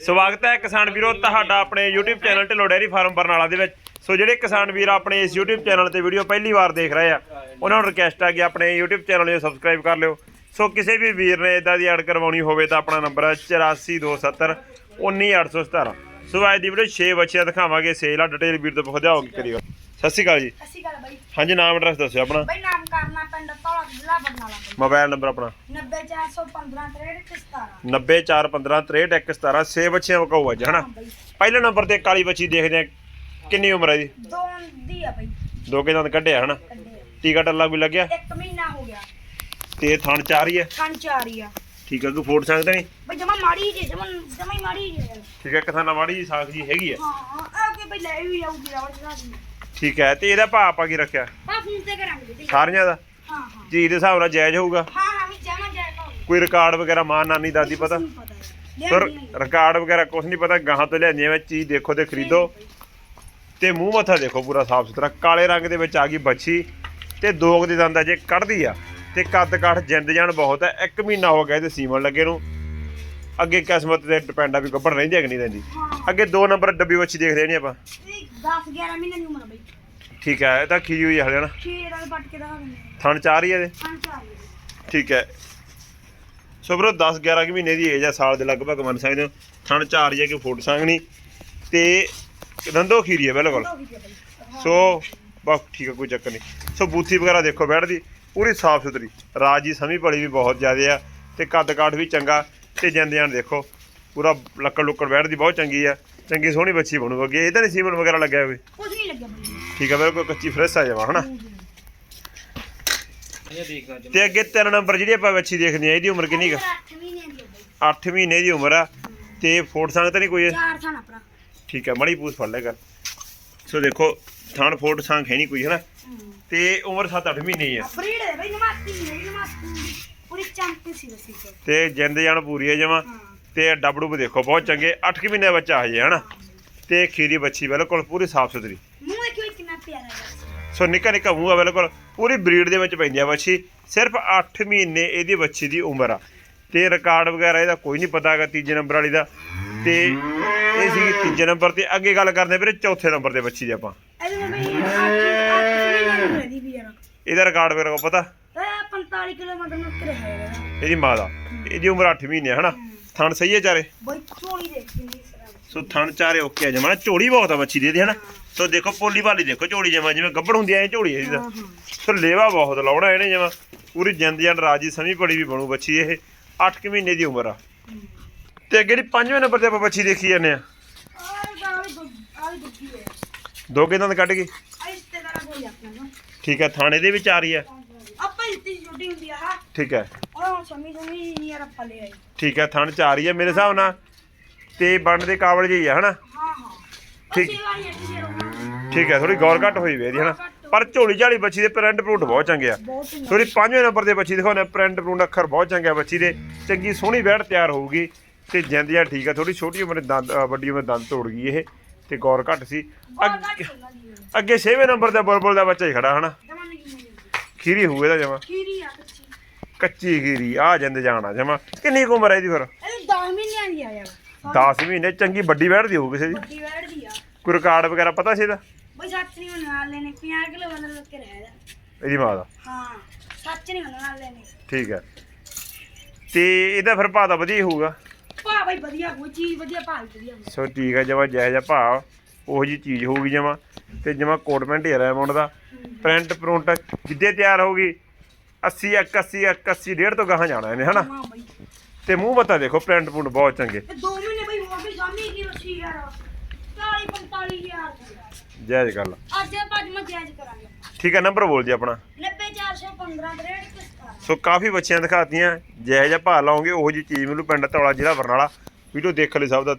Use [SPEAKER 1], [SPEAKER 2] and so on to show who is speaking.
[SPEAKER 1] ਸਵਾਗਤ ਹੈ ਕਿਸਾਨ ਵੀਰੋ ਤੁਹਾਡਾ ਆਪਣੇ YouTube channel Dhillon dairy farm Barnala ਦੇ ਵਿੱਚ। ਸੋ ਜਿਹੜੇ ਕਿਸਾਨ ਵੀਰ ਆਪਣੇ ਇਸ YouTube ਚੈਨਲ ਤੇ ਵੀਡੀਓ ਪਹਿਲੀ ਵਾਰ ਦੇਖ ਰਹੇ ਆ ਉਹਨਾਂ ਨੂੰ ਰਿਕਵੈਸਟ ਹੈ ਕਿ ਆਪਣੇ YouTube ਚੈਨਲ ਨੂੰ ਸਬਸਕ੍ਰਾਈਬ ਕਰ ਲਿਓ। ਸੋ ਕਿਸੇ ਵੀ ਵੀਰ ਨੇ ਇਦਾਂ ਦੀ ਐਡ ਕਰਵਾਉਣੀ ਹੋਵੇ ਤਾਂ ਆਪਣਾ ਨੰਬਰ ਹੈ 8427 19817 ਸੋ ਅੱਜ ਦੀ ਵੀਡੀਓ 6 ਬੱਚਿਆਂ ਦਿਖਾਵਾਂਗੇ ਸੇਲ ਆ ਡਿਟੇਲ ਵੀਰ ਤੋਂ ਪੁੱਛਦਾ ਹੋਗੀ ਕਰੀਓ ਸਤਿ ਸ਼੍ਰੀ ਅਕਾਲ ਜੀ।
[SPEAKER 2] ਅਸੀਂ ਗੱਲ ਬਾਈ।
[SPEAKER 1] ਹਾਂਜੀ ਨਾਮ ਐਡਰੈਸ ਦੱਸਿਓ ਆਪਣਾ।
[SPEAKER 2] ਬਾਈ ਨਾਮ ਕਰਨਾ ਜ਼ਿਲ੍ਹਾ ਬਰਨਾਲਾ ਬਾਈ
[SPEAKER 1] ਮੋਬਾਈਲ ਨੰਬਰ ਆਪਣਾ।
[SPEAKER 2] 90415 6317
[SPEAKER 1] 904156117 ਛੇ ਬੱਚਿਆਂ ਵਕਾਊ ਅੱਜ ਹਨਾ? ਪਹਿਲੇ ਨੰਬਰ ਤੇ ਕਾਲੀ ਬੱਚੀ ਦੇਖਦੇ ਆ ਕਿੰਨੀ ਉਮਰ ਹੈ ਦੀ
[SPEAKER 2] ਦੋ ਦੀ ਆ ਬਾਈ।
[SPEAKER 1] ਦੋ ਕੇ ਦੰਦ ਕੱਢਿਆ ਹਨਾ?
[SPEAKER 2] ਕੱਢੇ ਆ।
[SPEAKER 1] ਟੀਕਾ ਟੱਲਾ ਵੀ ਲੱਗਿਆ?
[SPEAKER 2] ਇੱਕ ਮਹੀਨਾ ਹੋ ਗਿਆ।
[SPEAKER 1] ਤੇ ਥਣ ਚਾਰ ਹੀ ਹੈ
[SPEAKER 2] ਕੰਨ ਚਾਰੀ ਆ।
[SPEAKER 1] ਠੀਕ ਹੈ ਕੋਈ ਫੋਟ ਸਕਦੇ ਨਹੀਂ?
[SPEAKER 2] ਬਾਈ ਜਮਾ ਮਾੜੀ ਜੇ ਜਮਾ ਜਮਾ ਹੀ ਮਾੜੀ ਜੇ
[SPEAKER 1] ਠੀਕ ਹੈ ਕਿਥਾਨਾ ਮਾੜੀ ਜੀ ਸਾਖ ਜੀ ਹੈਗੀ ਹੈ
[SPEAKER 2] ਹਾਂ ਆ ਕੇ ਬਾਈ ਲੈ ਵੀ ਆਉਗੀ ਜਨਾ ਦੀ
[SPEAKER 1] ਠੀਕ ਹੈ ਤੇ ਇਹਦਾ ਭਾਅ ਆਪਾਂ ਕੀ ਰੱਖਿਆ?
[SPEAKER 2] ਪਾ ਫੋਨ ਤੇ ਕਰਾਂਗੇ
[SPEAKER 1] ਸਾਰੀਆਂ ਦਾ?
[SPEAKER 2] ਹਾਂ ਹਾਂ।
[SPEAKER 1] ਜੀ ਦੇ ਹਿਸਾਬ ਨਾਲ ਜਾਇਜ਼ ਹੋਊਗਾ?
[SPEAKER 2] ਹਾਂ ਹਾਂ ਵੀ ਜਮਾ ਜਾਏ ਪਾਉ
[SPEAKER 1] ਕੋਈ ਰਿਕਾਰਡ ਵਗੈਰਾ ਮਾਂ ਨਾਨੀ ਦਾਦੀ ਪਤਾ? ਪਰ ਰਿਕਾਰਡ ਵਗੈਰਾ ਕੁਝ ਨਹੀਂ ਪਤਾ ਗਾਹਾਂ ਤੋਂ ਲਿਆਂਦੀਆਂ ਵਿੱਚ ਚੀਜ਼ ਦੇਖੋ ਤੇ ਖਰੀਦੋ। ਤੇ ਮੂੰਹ ਮੱਥਾ ਦੇਖੋ ਪੂਰਾ ਸਾਫ਼ ਸੁਥਰਾ ਕਾਲੇ ਰੰਗ ਦੇ ਵਿੱਚ ਆ ਗਈ ਬੱਚੀ ਤੇ ਦੋ ਕੁ ਦੇ ਦੰਦ ਅਜੇ ਕੱਢਦੀ ਆ। ਤੇ ਕੱਦ ਕਾਠ ਜਿੰਦ ਜਾਨ ਬਹੁਤ ਹੈ ਇੱਕ ਮਹੀਨਾ ਹੋ ਗਿਆ ਇਹਦੇ ਸੀਮਨ ਲੱਗੇ ਨੂੰ। ਅੱਗੇ ਕਿਸਮਤ ਤੇ ਡਿਪੈਂਡ ਆ ਵੀ ਗੱਭਣ ਰਹਿੰਦੀ ਹੈ ਕਿ ਨਹੀਂ ਰਹਿੰਦੀ। ਅੱਗੇ ਦੋ ਨੰਬਰ ਡੱਬੀ ਬੱਚੀ ਦੇਖਦੇ ਨਹੀਂ ਆਪਾਂ।
[SPEAKER 2] 10 11 ਮਹੀਨੇ ਦੀ ਉਮਰ ਆ ਬਾਈ।
[SPEAKER 1] ਠੀਕ ਹੈ ਇਹ ਤਾਂ ਖੀ ਹੋਈ ਹਲੇ ਨਾ।
[SPEAKER 2] ਛੇ ਨਾਲ ਪੱਟ ਕੇ ਦਿਖਾ ਦਿੰਦੇ
[SPEAKER 1] ਥਣ ਚਾਰ ਹੀ ਹੈ ਇਹਦੇ ਠੀਕ ਹੈ। ਸੋ ਬਰੋ 10 11 ਕੁ ਮਹੀਨੇ ਦੀ ਏਜ ਆ ਸਾਲ ਦੇ ਲਗਭਗ ਮੰਨ ਸਕਦੇ ਹੋ। ਥਣ ਚਾਰ ਹੀ ਹੈ ਕਿ ਫੁੱਟ ਸੰਗਣੀ। ਤੇ ਦੰਦੋ ਖੀਰੀ ਹੈ ਬਿਲਕੁਲ।
[SPEAKER 2] ਹੋ।
[SPEAKER 1] ਸੋ ਬਸ ਠੀਕ ਹੈ ਕੋਈ ਚੱਕਰ ਨਹੀਂ। ਸੋ ਬੂਥੀ ਵਗੈਰਾ ਦੇਖੋ ਬੈਠਦੀ ਪੂਰੀ ਸਾਫ਼ ਸੁਥਰੀ। ਰਾਜੀ ਸਮੀ ਪਲੀ ਵੀ ਬਹੁਤ ਜ਼ਿਆਦੇ ਆ। ਤੇ ਕੱਦ ਕਾਠ ਵੀ ਚੰਗਾ। ਤੇ ਜਿੰਦ ਜਾਨ ਦੇਖੋ ਪੂਰਾ ਲੱਕੜ ਲੁੱਕੜ ਬੈਠਦੀ ਬਹੁਤ ਚੰਗੀ ਆ। ਚੰਗੀ ਸੋਹਣੀ ਬੱਚੀ ਬਣੂ ਅੱਗੇ ਇਹਦਾ ਨਹੀਂ ਸੀਮਨ ਵਗੈਰਾ ਲੱਗਿਆ ਹੋਵੇ?
[SPEAKER 2] ਕੁਝ ਨਹੀਂ ਲੱਗਿਆ
[SPEAKER 1] ਠੀਕ ਹੈ ਬਿਲਕੁਲ ਕੱਚੀ ਫਰੈਸ਼ ਆ ਜਾਵਾ ਹਨਾ? ਤੇ ਅੱਗੇ ਤਿੰਨ ਨੰਬਰ ਜਿਹੜੀ ਆਪਾਂ ਬੱਚੀ ਦੇਖਦੇ ਆ ਇਹਦੀ ਉਮਰ ਕਿੰਨੀ ਕੁ?
[SPEAKER 2] 8 ਮਹੀਨੇ ਦੀ ਆ ਬਾਈ।
[SPEAKER 1] 8 ਮਹੀਨੇ ਦੀ ਉਮਰ ਆ। ਤੇ ਫੋਟ ਸੰਗ ਤਾਂ ਨਹੀਂ ਕੋਈ?
[SPEAKER 2] ਚਾਰ ਥਾਂ ਆਪਣਾ
[SPEAKER 1] ਠੀਕ ਹੈ ਮੜੀ ਪੂਛ ਫੜ ਲੈ ਕਰ। ਸੋ ਦੇਖੋ ਥਣ ਫੋਟ ਸੰਗ ਹੈ ਨਹੀਂ ਕੋਈ ਹਨਾ? ਤੇ ਉਮਰ 7-8 ਮਹੀਨੇ ਹੀ ਆ।
[SPEAKER 2] ਬਰੀਡ ਹੈ ਬਈ ਨਮਾਤੀ ਨਹੀਂ ਨਮਾਤੀ ਪੂਰੀ ਚਮਕੀ ਸੀ ਰਸੀ ਤੇ
[SPEAKER 1] ਤੇ ਜਿੰਦ ਜਾਨ ਪੂਰੀ ਹੈ ਜਮਾ। ਤੇ ਡੱਬ ਡੁੱਬ ਦੇਖੋ ਬਹੁਤ ਚੰਗੇ। 8 ਕਿ ਮਹੀਨੇ ਦਾ ਬੱਚਾ ਹਜੇ ਹਨਾ? ਤੇ ਖੀਰੀ ਬੱਚੀ ਬਿਲਕੁਲ ਪੂਰੀ ਸਾਫ਼ ਸੁਥਰੀ।
[SPEAKER 2] ਮੂੰਹ ਦੇਖਿਓ ਕਿੰਨਾ ਪਿਆਰਾ ਹੈ?
[SPEAKER 1] ਸੋ ਨਿੱਕਾ ਨਿੱਕਾ ਮੂੰਹ ਆ ਬਿਲਕੁਲ। ਪੂਰੀ ਬਰੀਡ ਦੇ ਵਿੱਚ ਪੈਂਦੀ ਆ ਬੱਚੀ ਸਿਰਫ 8 ਮਹੀਨੇ ਇਹਦੀ ਬੱਚੀ ਦੀ ਉਮਰ ਆ। ਤੇ ਰਿਕਾਰਡ ਵਗੈਰਾ ਇਹਦਾ ਕੋਈ ਨਹੀਂ ਪਤਾ ਹੈਗਾ ਤੀਜੇ ਨੰਬਰ ਵਾਲੀ ਦਾ। ਤੇ ਇਹ ਸੀ ਤੀਜੇ ਨੰਬਰ ਤੇ ਅੱਗੇ ਗੱਲ ਕਰਦੇ ਵੀਰੇ ਚੌਥੇ ਨੰਬਰ ਦੇ ਬੱਚੀ ਦੀ ਆਪਾਂ।
[SPEAKER 2] ਇਹਦੇ ਨਾਲ ਬਈ 8 ਮਹੀਨੇ ਦੀ ਵੀ ਯਾਰ।
[SPEAKER 1] ਇਹਦਾ ਰਿਕਾਰਡ ਵਗੈਰਾ ਕੋ ਪਤਾ?
[SPEAKER 2] ਇਹ 45 ਕਿਲੋਮੀਟਰ ਨੂੰ ਉੱਤੇ ਹੈ
[SPEAKER 1] ਇਹਦੀ। ਮਾਂ ਦਾ। ਇਹਦੀ ਉਮਰ 8 ਮਹੀਨੇ ਆ, ਹਨਾ? ਥਣ ਸਹੀ ਹੈ ਚਾਰੇ?
[SPEAKER 2] ਬਈ ਚੋਲੀ ਦੇਖ
[SPEAKER 1] ਸੋ ਥਣ ਚਾਰੇ ਓਕੇ ਆ ਜਮਾ। ਝੋਲੀ ਬਹੁਤ ਆ ਬੱਚੀ ਦੀ ਇਹਦੀ ਹਨਾ? ਸੋ ਦੇਖੋ ਪੋਲੀ ਭਾਲੀ ਦੇਖੋ ਝੋਲੀ ਜਮਾ ਜਿਵੇਂ ਗੱਬੜ ਹੁੰਦੀ ਐ ਝੋਲੀ ਇਹਦੀ ਤਾਂ। ਸੋ ਲੇਵਾ ਬਹੁਤ ਲਾਉਣਾ ਇਹਨੇ ਜਮਾ। ਪੂਰੀ ਜਿੰਦ ਜਾਨ ਰਾਜੀ ਸਮੀ ਪੜੀ ਵੀ ਬਣੂ ਬੱਚੀ ਇਹ। 8 ਕਿ ਮਹੀਨੇ ਦੀ ਉਮਰ ਆ। ਤੇ ਅੱਗੇ ਜਿਹੜੀ ਪੰਜਵੇਂ ਨੰਬਰ ਤੇ ਆਪਾਂ ਬੱਚੀ ਦੇਖੀ ਜਾਂਦੇ ਆ। ਦੋ ਕੇ ਦੰਦ ਕੱਢ ਗਈ
[SPEAKER 2] ਨਾ।
[SPEAKER 1] ਠੀਕ ਹੈ ਥਾਣੇ ਦੇ ਵਿੱਚ ਆ ਰਹੀ ਹੈ
[SPEAKER 2] ਆਪਾਂ ਇਤਨੀ ਛੋਟੀ ਹੁੰਦੀ ਆ
[SPEAKER 1] ਠੀਕ ਹੈ
[SPEAKER 2] ਉਹ ਸਮੀ ਸਮੀ ਨਹੀਂ ਯਾਰ ਆਪਾਂ ਲੈ ਆਏ।
[SPEAKER 1] ਠੀਕ ਹੈ ਥਣ ਚ ਆ ਰਹੀ ਹੈ ਮੇਰੇ ਹਿਸਾਬ ਨਾਲ। ਤੇ ਬਣਨ ਦੇ ਕਾਬਲ ਜਿਹੀ ਆ ਹਨਾ?
[SPEAKER 2] ਹਾਂ ਹਾਂ।
[SPEAKER 1] ਠੀਕ।
[SPEAKER 2] ਠੀਕ
[SPEAKER 1] ਹੈ ਥੋੜੀ ਗੌਰ ਘੱਟ ਹੋਈ ਵੇ ਇਹਦੀ ਹਨਾ ਪਰ ਝੋਲੀ ਝਾਲੀ ਬੱਚੀ ਦੇ ਪ੍ਰਿੰਟ ਪ੍ਰਿੰਟ ਬਹੁਤ ਚੰਗੇ ਆ।
[SPEAKER 2] ਬਹੁਤ ਚੰਗਾ
[SPEAKER 1] ਸੋਰੀ ਪੰਜਵੇਂ ਨੰਬਰ ਦੇ ਬੱਚੀ ਦਿਖਾਉਂਦੇ ਪ੍ਰਿੰਟ ਪ੍ਰਿੰਟ ਅੱਖਰ ਬਹੁਤ ਚੰਗੇ ਆ ਬੱਚੀ ਦੇ। ਚੰਗੀ ਸੋਹਣੀ ਬੈੜ ਤਿਆਰ ਹੋਊਗੀ ਤੇ ਜਿੰਦਿਆ ਠੀਕ ਆ ਥੋੜੀ ਛੋਟੀ ਉਮਰ ਦੇ ਦੰਦ ਅ, ਵੱਡੀ ਉਮਰ ਦੇ ਦੰਦ ਤੋੜ ਗਈ ਇਹ ਤੇ ਗੌਰ ਘੱਟ ਸੀ। ਅੱਗੇ-
[SPEAKER 2] ਜੀ
[SPEAKER 1] ਅੱਗੇ 6ਵੇਂ ਨੰਬਰ ਤੇ ਬੁਲਬੁਲ ਦਾ ਬੱਚਾ ਹੀ ਖੜਾ ਹਨਾ ਖੀਰੀ ਹੋਊ ਇਹਦਾ ਜਮਾ।
[SPEAKER 2] ਕੀਰੀ ਆ ਕੱਚੀ।
[SPEAKER 1] ਕੱਚੀ ਖੀਰੀ ਆ ਜਿੰਦ ਜਾਣਾ ਜਮਾ। ਕਿੰਨੀ ਕੁ ਉਮਰ ਹੈ ਇਹਦੀ ਫਿਰ?
[SPEAKER 2] ਇਹ 10 ਮਹੀਨਿਆਂ ਦੀ ਆ ਯਾਰ।
[SPEAKER 1] 10 ਮਹੀਨੇ ਚੰਗੀ ਵੱਡੀ ਬੈੜ ਦੀ ਹੋਊ ਕਿਸੇ ਦੀ।
[SPEAKER 2] ਵੱਡੀ ਵੈੜ ਦੀ ਆ।
[SPEAKER 1] ਕੋਈ ਰਿਕਾਰਡ ਵਗੈਰਾ ਪਤਾ ਸੀ ਇਹਦਾ?
[SPEAKER 2] ਬਈ ਸੱਚ ਨਹੀਂ ਮੰਨਣ ਵਾਲੇ ਨੇ 50 ਕਿਲੋ ਲੱਗ ਕੇ ਰਹਿ
[SPEAKER 1] ਇਹਦੀ ਮਾਂ ਦਾ।
[SPEAKER 2] ਹਾਂ ਸੱਚ ਨਹੀਂ ਮੰਨਣ ਵਾਲੇ ਨੇ
[SPEAKER 1] ਠੀਕ ਹੈ। ਤੇ ਇਹਦਾ ਫਿਰ ਭਾਅ ਤਾਂ ਵਧੀਆ ਹੀ ਹੋਊਗਾ।
[SPEAKER 2] ਭਾ ਬਈ ਵਧੀਆ ਕੋਈ ਚੀਜ਼ ਵਧੀਆ ਭਾ ਵਧੀਆ ਹੋਊ।
[SPEAKER 1] ਸੋ ਠੀਕ ਹੈ ਜਮਾ ਜਾਇਜ਼ ਜਿਹਾ ਭਾਅ ਉਹੋ ਜੀ ਚੀਜ਼ ਹੋਊਗੀ ਜਮਾ। ਤੇ ਜਮਾ ਕੋਟ ਪੈਂਟ ਹੀ ਅਮਾਉਂਟ ਦਾ। ਪ੍ਰਿੰਟ ਪ੍ਰੁੰਟ ਜਿੱਦੇ ਤਿਆਰ ਹੋਊਗੀ 80 81 81 ਡੇਢ ਤੋਂ ਗਾਹਾਂ ਜਾਣਾ ਇਹਨੇ ਹਨਾ?
[SPEAKER 2] ਹਾਂ ਬਈ।
[SPEAKER 1] ਤੇ ਮੂੰਹ ਮੱਤਾ ਦੇਖੋ ਪ੍ਰਿੰਟ ਪੁੰਟ ਬਹੁਤ ਚੰਗੇ।
[SPEAKER 2] ਤੇ 2 ਮਹੀਨੇ ਬਈ ਹੋਰ ਵੀ ਸਾਹਮਣੇ ਕੀ ਰੱਖੀ ਯਾਰ 40 45 ਹਜ਼ਾਰ। ਦੀ।
[SPEAKER 1] ਜਾਇਜ਼ ਗੱਲ
[SPEAKER 2] ਅੱਜ ਆਪਾਂ ਮੈਂ ਜਾਇਜ਼ ਕਰਾਂਗੇ।
[SPEAKER 1] ਠੀਕ ਹੈ ਨੰਬਰ ਬੋਲ ਜੀ ਆਪਣਾ।
[SPEAKER 2] 90415 63 17
[SPEAKER 1] ਸੋ ਕਾਫੀ ਬੱਚਿਆਂ ਦਿਖਾਤੀਆਂ ਜਾਇਜ਼ ਜਿਹਾ ਭਾਅ ਲਾਉਂਗੇ ਉਹੋ ਜੀ ਚੀਜ਼ ਮਿਲੂ ਪਿੰਡ ਧੌਲਾ ਜ਼ਿਲ੍ਹਾ ਬਰਨਾਲਾ। ਵੀਡੀਓ ਦੇਖ ਲਈ ਸਭ ਦਾ